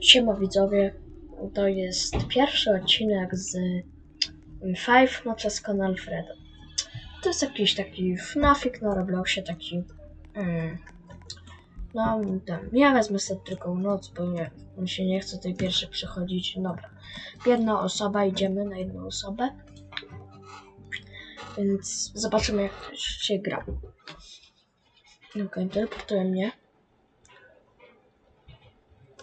Siema widzowie, to jest pierwszy odcinek z Five Noches con Alfredo. To jest jakiś taki FNAFik na Robloxie, taki... Mm, no, ten, ja wezmę sobie tylko noc, bo nie, mi się nie chce tej pierwszej przechodzić. Dobra, jedna osoba, idziemy na jedną osobę. Więc zobaczymy jak się gra. Okej, teleportuje mnie.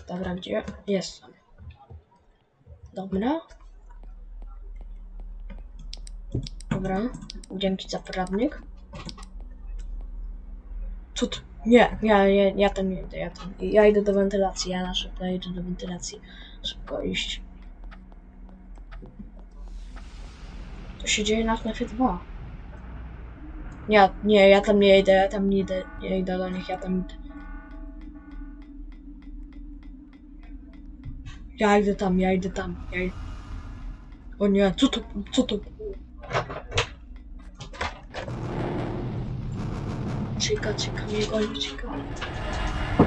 Dobra, gdzie jestem? Dobra. Dobra, dzięki za poradnik. To? Nie, ja, ja, ja tam nie idę, ja tam, ja idę do wentylacji, ja na szybko idę do wentylacji. Szybko iść. To się dzieje na FNAF 2. Nie, nie, ja tam nie idę, ja tam nie idę, nie idę do nich, ja tam idę. Ja idę tam, ja idę tam, ja idę. O nie, co to, co to? Czeka, czeka, mnie goni, czeka.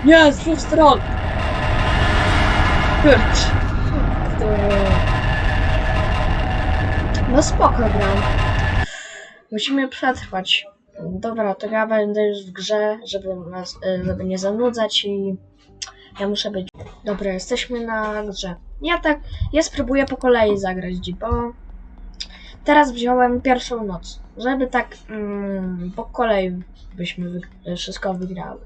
Nie, z dwóch stron! Kurcz. No spoko gram. Musimy przetrwać. Dobra, to ja będę już w grze, żeby, nas, e, żeby nie zanudzać i ja muszę być. Dobra, jesteśmy na grze. Ja tak, ja spróbuję po kolei zagrać, bo teraz wziąłem pierwszą noc, żeby tak mm, po kolei byśmy wszystko wygrały.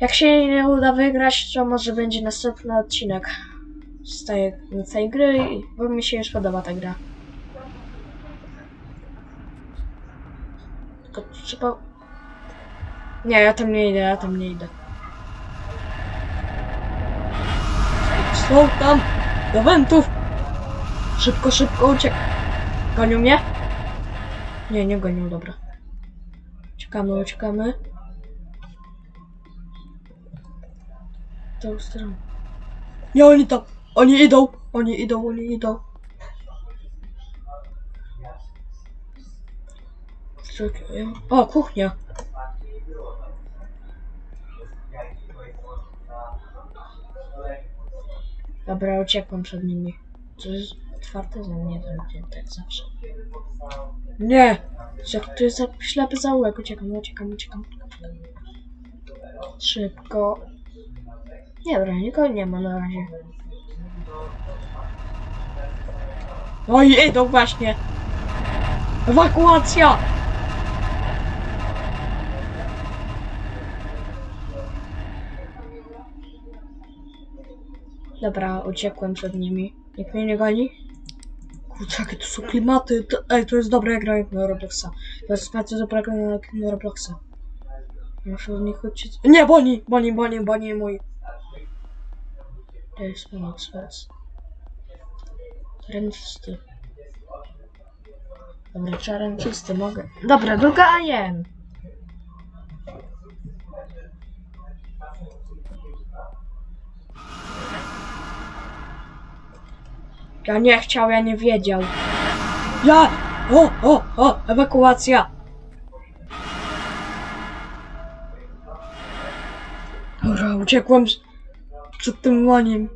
Jak się nie uda wygrać, to może będzie następny odcinek z tej, z tej gry, bo mi się już podoba ta gra. Tylko trzeba... Nie, ja tam nie idę, ja tam nie idę. Są tam! Do wentów! Szybko, szybko uciek! Gonią mnie? Nie, nie gonią, dobra. Uciekamy, uciekamy. Tą stroną. Nie, oni tam! Oni idą! Oni idą, oni idą. O, kuchnia. Dobra, uciekłem przed nimi. To jest otwarte za mnie zamknięte jak zawsze. Nie! Jak to jest za ślepy zaułek. Uciekam, uciekam, uciekam. Szybko. Nie, dobra, nikogo nie ma na razie. Oj, idą właśnie! Ewakuacja! Dobra, uciekłem przed nimi. Nikt mnie nie goni? Kurczę, jakie to są klimaty. To, ej, to jest dobre jak gra jak na Robloxa. To jest bardzo dobra gra jak na Robloxa. Muszę od nich uciec. Nie, Boni! Boni, Boni, Boni mój. To jest pomoc, pomoc. Teren czysty. Dobra, czarem czysty, mogę. Dobra, dogajem! Ja nie chciał, ja nie wiedział. Ja! O, o, o! Ewakuacja! Dobra, uciekłem z- przed tym łaniem.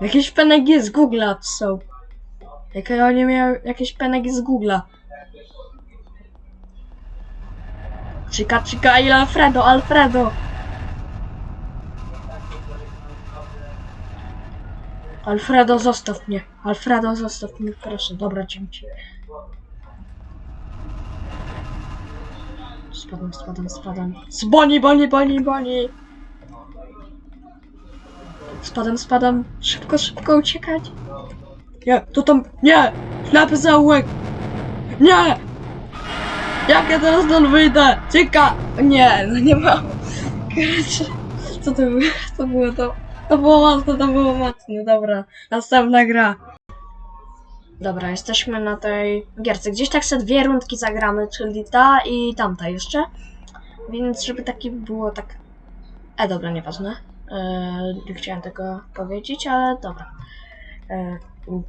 Jakieś penegi z Google'a są. Jak ja nie miałem jakieś penegi z Google'a. Czyka, czyka, ile Alfredo, Alfredo! Alfredo, zostaw mnie. Alfredo, zostaw mnie, proszę. Dobra, dzięki. Spadam, spadam, spadam. Z boni, boni, boni! Spadam, spadam. Szybko, szybko uciekać. Nie, to tam... Nie! Ślepy zaułek! Nie! Jak ja teraz stąd wyjdę? Czeka! Nie, no nie mam. Co to było? To było to... To było mocne, to było mocne, dobra. Następna gra. Dobra, jesteśmy na tej gierce. Gdzieś tak se dwie rundki zagramy, czyli ta i tamta jeszcze. Więc żeby taki było tak... E, dobra, nieważne. Eee, nie chciałem tego powiedzieć, ale dobra. Eee,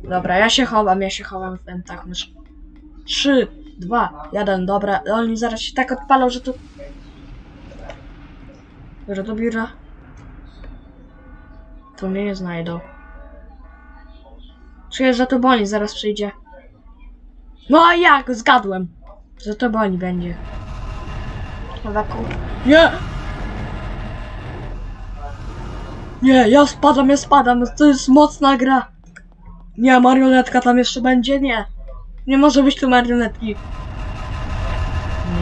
dobra, ja się chowam, ja się chowam w wentach. Masz... Trzy, dwa, jeden, dobra. Oni zaraz się tak odpalą, że tu... Że do biura. To mnie nie znajdą. Czuję, że to Boni zaraz przyjdzie. No a jak? Zgadłem. Że to Boni będzie. Ewaku. Nie! Nie, ja spadam, ja spadam. To jest mocna gra. Nie, marionetka tam jeszcze będzie? Nie. Nie może być tu marionetki. Nie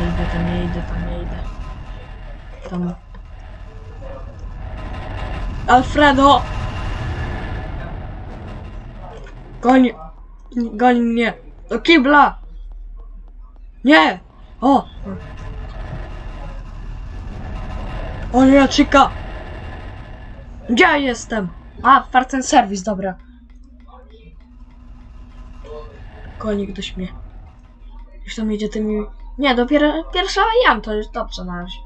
idę tam, nie idę tam, nie idę. Tam. Alfredo! Goń... Goń mnie. Do kibla! Nie! O! O nie, czyka! Gdzie ja jestem? A, farten serwis, dobra. Konik dość mnie. Już tam idzie tymi... Nie, dopiero pierwsza jam, to jest dobrze na razie.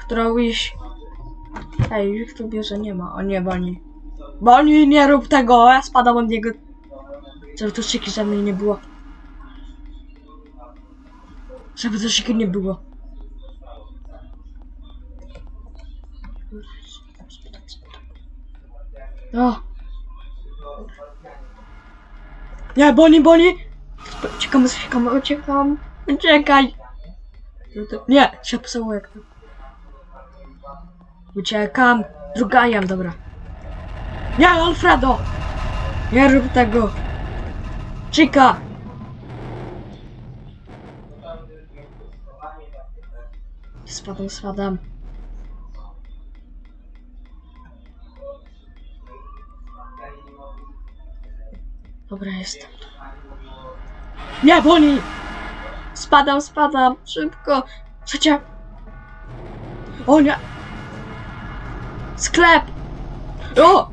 Którą iść... Ej, już tu bierze nie ma. O nie, Boni. Boni, nie rób tego, ja spadam od niego. Żeby tu szyki żadnej nie było. Żeby to szyki nie było. O! Nie, Boni, Boni! Uciekam, uciekam, uciekam. Uciekaj! Nie, się psuło jak to. Uciekam. Druga jam, dobra. Nie, Alfredo! Nie rób tego! Chica! Spadam, spadam. Dobra, jestem. Nie, Boni! Spadam, spadam, szybko! Trzecia! O nie! Sklep! O!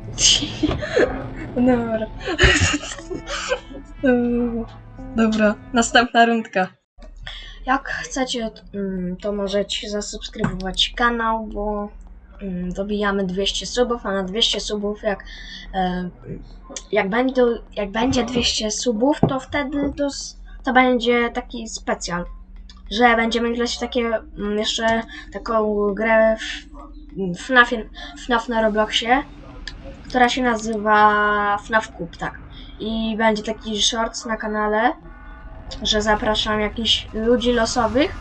Dobra. Dobra, następna rundka. Jak chcecie, t- mm, to możecie zasubskrybować kanał, bo mm, dobijamy 200 subów, a na 200 subów jak, e, jak, będą, jak będzie 200 subów, to wtedy to, to będzie taki specjal, że będziemy grać w takie mm, jeszcze taką grę w FNAF, FNAF na Robloxie, która się nazywa FNAF Cup, tak. I będzie taki short na kanale, że zapraszam jakichś ludzi losowych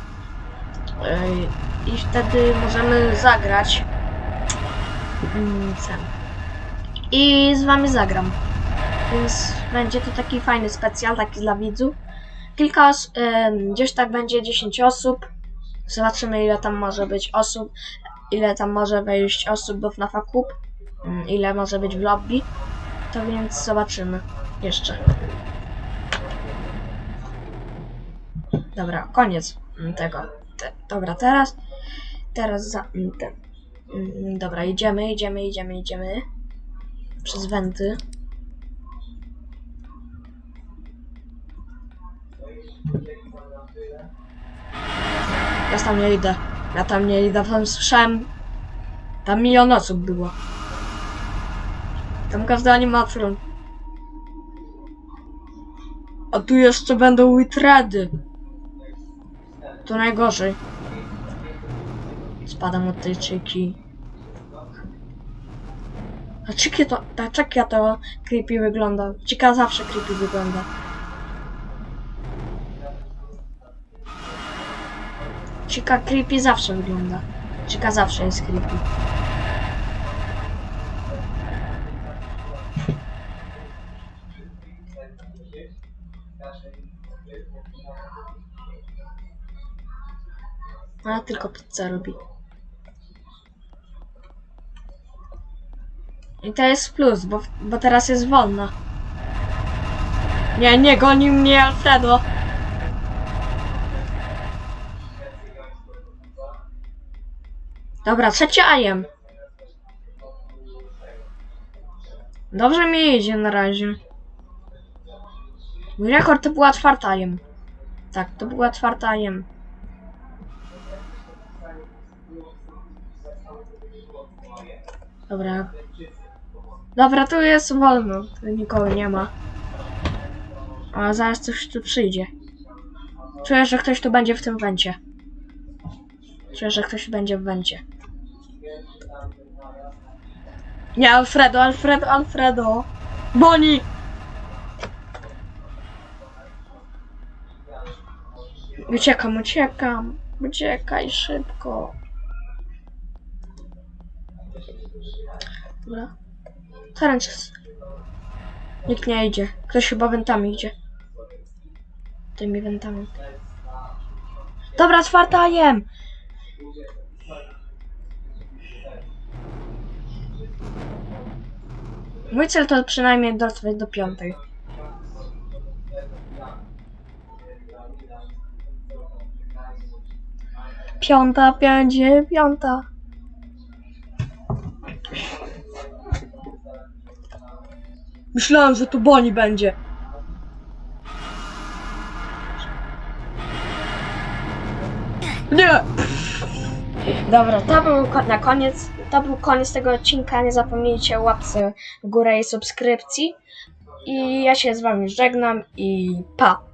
i wtedy możemy zagrać mm. I z wami zagram. Więc będzie to taki fajny specjal, taki dla widzów. Kilka os- yy, gdzieś tak będzie 10 osób. Zobaczymy ile tam może być osób, ile tam może wejść osób do FNAFa Cup, mm, ile może być w lobby. To więc zobaczymy jeszcze. Dobra, koniec tego. Te, dobra, teraz. Teraz za. mm, Ten. mm, Dobra, idziemy, idziemy, idziemy, idziemy. Przez wenty. Ja tam nie idę. Ja tam nie idę, tam słyszałem. Tam milion osób było. Tam każdy animatron. A tu jeszcze będą witredy. To najgorzej. Spadam od tej czyki. A czykie to, ta czykia to creepy wygląda. Czyka zawsze creepy wygląda. Czyka creepy zawsze wygląda. Czyka zawsze jest creepy. Ona tylko pizzę robi. I to jest plus, bo, bo teraz jest wolna. Nie, nie goni mnie Alfredo. Dobra, trzeci ajem. Dobrze mi idzie na razie. Mój rekord to była czwarta ajem. Tak, to była czwarta ajem. Dobra. Dobra, tu jest wolno. Tu nikogo nie ma. A zaraz coś tu przyjdzie. Czuję, że ktoś tu będzie w tym węcie. Czuję, że ktoś będzie w. Nie, Alfredo, Alfredo, Alfredo. Boni! Uciekam, uciekam. Uciekaj szybko. Dobra. Teraz nikt nie idzie. Ktoś chyba wentami idzie. Tymi wentami. Dobra, czwartajem! Mój cel to przynajmniej dotrwać do piątej. Piąta będzie, piąta. Myślałem, że tu Boni będzie. Nie! Dobra, to był na koniec, to był koniec tego odcinka. Nie zapomnijcie o łapce w górę i subskrypcji. I ja się z wami żegnam i pa!